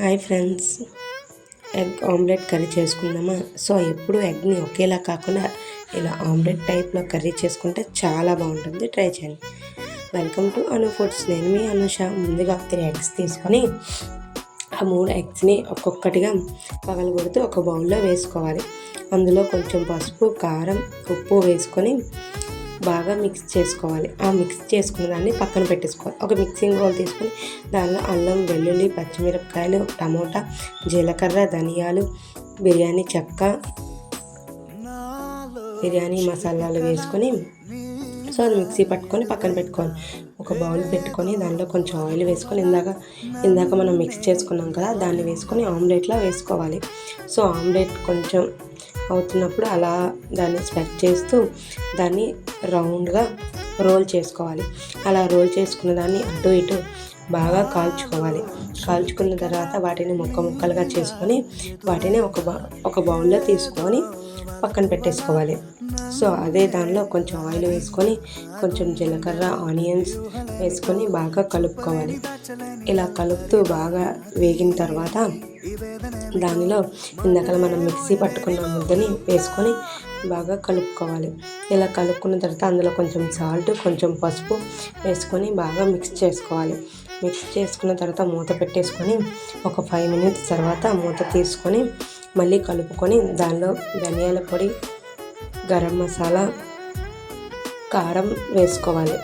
Hi friends. Egg omelette curry చేసుకుందామా? So ఎప్పుడు ఎగ్ని ఒకేలా కాకుండా ఇలా ఆమ్లెట్ టైప్లో కర్రీ చేసుకుంటే చాలా బాగుంటుంది. ట్రై చేయండి. Welcome to Anu Foods. నేను మీ అనుష. ముందుగా త్రీ ఎగ్స్ తీసుకొని ఆ మూడు ఎగ్స్ని ఒక్కొక్కటిగా పగలగొడుతూ ఒక బౌల్లో వేసుకోవాలి. అందులో కొంచెం పసుపు కారం ఉప్పు వేసుకొని బాగా మిక్స్ చేసుకోవాలి. ఆ మిక్స్ చేసుకున్న దాన్ని పక్కన పెట్టేసుకోవాలి. ఒక మిక్సింగ్ బౌల్ తీసుకొని దానిలో అల్లం వెల్లుల్లి పచ్చిమిరపకాయలు టమోటా జీలకర్ర ధనియాలు బిర్యానీ చెక్క బిర్యానీ మసాలాలు వేసుకొని సో అది మిక్సీ పట్టుకొని పక్కన పెట్టుకోవాలి. ఒక బౌల్ పెట్టుకొని దానిలో కొంచెం ఆయిల్ వేసుకొని ఇందాక ఇందాక మనం మిక్స్ చేసుకున్నాం కదా దాన్ని వేసుకొని ఆమ్లెట్లో వేసుకోవాలి. సో ఆమ్లెట్ కొంచెం అవుతున్నప్పుడు అలా దాన్ని స్ప్రెడ్ చేస్తూ దాన్ని రౌండ్గా రోల్ చేసుకోవాలి. అలా రోల్ చేసుకున్న దాన్ని అటు ఇటు బాగా కాల్చుకోవాలి. కాల్చుకున్న తర్వాత వాటిని ముక్క ముక్కలుగా చేసుకొని వాటిని ఒక బా ఒక బౌల్లో తీసుకొని పక్కన పెట్టేసుకోవాలి. సో అదే దానిలో కొంచెం ఆయిల్ వేసుకొని కొంచెం జీలకర్ర ఆనియన్స్ వేసుకొని బాగా కలుపుకోవాలి. ఇలా కలుపుతూ బాగా వేగిన తర్వాత దానిలో ఇందాక మనం మిక్సీ పట్టుకున్న ముద్దని వేసుకొని బాగా కలుపుకోవాలి. ఇలా కలుపుకున్న తర్వాత అందులో కొంచెం సాల్ట్ కొంచెం పసుపు వేసుకొని బాగా మిక్స్ చేసుకోవాలి. మిక్స్ చేసుకున్న తర్వాత మూత పెట్టేసుకొని ఒక ఫైవ్ మినిట్స్ తర్వాత మూత తీసుకొని మళ్ళీ కలుపుకొని దానిలో ధనియాల పొడి గరం మసాలా కారం వేసుకోవాలి.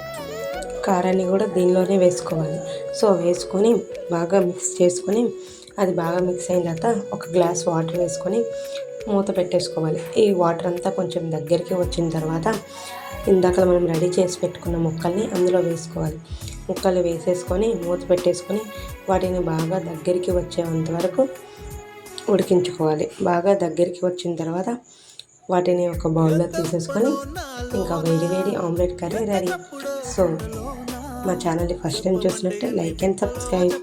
కారాన్ని కూడా దీనిలోనే వేసుకోవాలి. సో వేసుకొని బాగా మిక్స్ చేసుకొని అది బాగా మిక్స్ అయిన తర్వాత ఒక గ్లాస్ వాటర్ వేసుకొని మూత పెట్టేసుకోవాలి. ఈ వాటర్ అంతా కొంచెం దగ్గరికి వచ్చిన తర్వాత ఇందాక మనం రెడీ చేసి పెట్టుకున్న ముక్కల్ని అందులో వేసుకోవాలి. ముక్కలు వేసేసుకొని మూత పెట్టేసుకొని వాటిని బాగా దగ్గరికి వచ్చేంత వరకు ఉడికించుకోవాలి. బాగా దగ్గరికి వచ్చిన తర్వాత వాటిని ఒక బౌల్లో తీసేసుకొని ఇంకా వేడి వేడి ఆమ్లెట్ కర్రీ రెడీ సో మా ఛానల్ని ఫస్ట్ టైం చూసినట్టే like and subscribe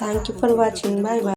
thank you for watching bye bye